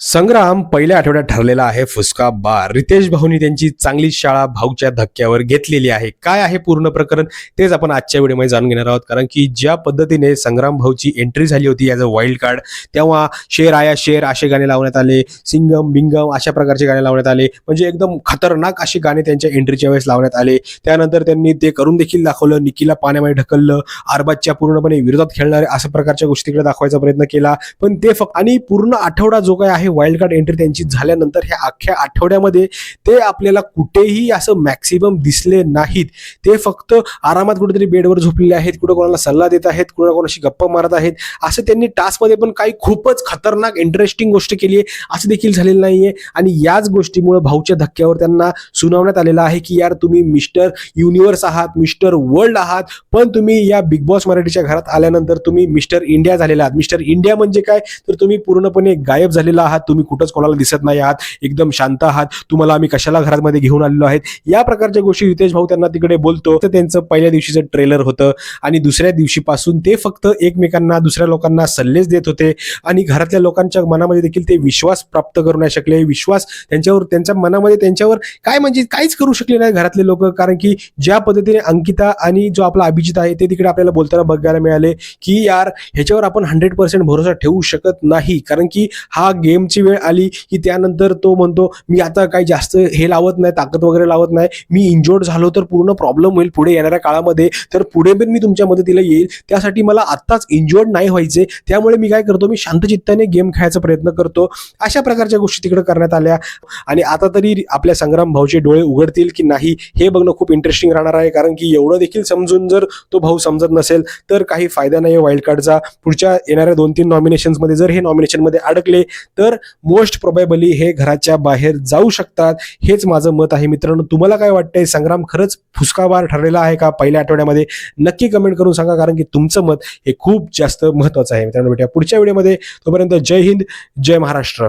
संग्राम पहिल्या आठवड्यात ठरलेला आहे फुसका बार. रितेश भाऊनी त्यांची चांगली शाळा भाऊच्या धक्क्यावर घेतलेली आहे. काय आहे पूर्ण प्रकरण? तेच आपण आजच्या व्हिडिओमध्ये जाणून घेणार आहोत. कारण की ज्या पद्धतीने संग्राम भाऊची एंट्री झाली होती ॲज अ वाईल्ड कार्ड तेव्हा शेर आया शेर असे गाणे लावण्यात आले सिंगम बिंगम अशा प्रकारचे गाणे लावण्यात आले. म्हणजे एकदम खतरनाक असे गाणे त्यांच्या एंट्रीच्या वेळेस लावण्यात आले. त्यानंतर त्यांनी ते करून देखील दाखवलं निकीला पाण्यामध्ये ढकललं आरबाजच्या पूर्णपणे विरोधात खेळणारे अशा प्रकारच्या गोष्टीकडे दाखवायचा प्रयत्न केला. पण ते फक्त आणि पूर्ण आठवडा जो काय आहे वाईल्ड कार्ड एंट्री त्यांची झाल्यानंतर ह्या अख्ख्या आठवड्यामध्ये ते आपल्याला कुठेही असं मॅक्सिमम दिसले नाहीत. ते फक्त आरामात कुठेतरी बेडवर झोपलेले आहेत कुठं कोणाला सल्ला देत आहेत कुणा कोणाशी गप्पा मारत आहेत. असं त्यांनी टास्कमध्ये पण काही खूपच खतरनाक इंटरेस्टिंग गोष्ट केली आहे असं देखील झालेलं नाहीये. आणि याच गोष्टीमुळे भाऊच्या धक्क्यावर त्यांना सुनावण्यात आलेलं आहे की यार तुम्ही मिस्टर युनिव्हर्स आहात मिस्टर वर्ल्ड आहात पण तुम्ही या बिग बॉस मराठीच्या घरात आल्यानंतर तुम्ही मिस्टर इंडिया झालेला आहात. मिस्टर इंडिया म्हणजे काय? तर तुम्ही पूर्णपणे गायब झालेला आहात. तुम्ही कुठंच कोणाला दिसत नाही आहात एकदम शांत आहात तुम्हाला आम्ही कशाला घरामध्ये घेऊन आलेलो आहेत? या प्रकारच्या गोष्टी रितेश भाऊ त्यांना तिकडे बोलतो. तर त्यांचं पहिल्या दिवशीचं ट्रेलर होतं आणि दुसऱ्या दिवशीपासून ते फक्त एकमेकांना दुसऱ्या लोकांना सल्लेच देत होते आणि घरातल्या लोकांच्या मनामध्ये देखील ते विश्वास प्राप्त करू नाही शकले. विश्वास त्यांच्यावर त्यांच्या मनामध्ये त्यांच्यावर काय म्हणजे काहीच करू शकले नाही घरातले लोक. कारण की ज्या पद्धतीने अंकिता आणि जो आपला अभिजित आहे ते तिकडे आपल्याला बोलताना बघायला मिळाले की यार ह्याच्यावर आपण हंड्रेड पर्सेंट भरोसा ठेवू शकत नाही. कारण की हा गेम गेमची वेळ आली की त्यानंतर तो म्हणतो मी आता काही जास्त हे लावत नाही ताकद वगैरे लावत नाही. मी इंजोर्ड झालो तर पूर्ण प्रॉब्लेम होईल पुढे येणाऱ्या काळामध्ये. तर पुढे पण मी तुमच्या मदतीला येईल. त्यासाठी मला आत्ताच इंजोर्ड नाही व्हायचे. त्यामुळे मी काय करतो मी शांतचित्ताने गेम खेळायचा प्रयत्न करतो. अशा प्रकारच्या गोष्टी तिकडे करण्यात आल्या. आणि आता तरी आपल्या संग्राम भाऊचे डोळे उघडतील की नाही हे बघणं खूप इंटरेस्टिंग राहणार आहे. कारण की एवढं देखील समजून जर तो भाऊ समजत नसेल तर काही फायदा नाही वाईल्ड कार्डचा पुढच्या येणाऱ्या दोन तीन नॉमिनेशन्समध्ये जर हे नॉमिनेशनमध्ये अडकले तर तर मोस्ट प्रोबेबली हे घराच्या बाहेर जाऊ शकतात. हेच माझं मत आहे मित्रांनो. तुम्हाला काय वाटतंय? संग्राम खरंच फुसकाबार ठरलेला आहे का? पहिल्या आठवड्यामध्ये? नक्की कमेंट करून सांगा कारण की तुमचं मत हे खूप जास्त महत्वाचं आहे. मित्रांनो भेटूया पुढच्या व्हिडिओमध्ये तोपर्यंत जय हिंद जय महाराष्ट्र.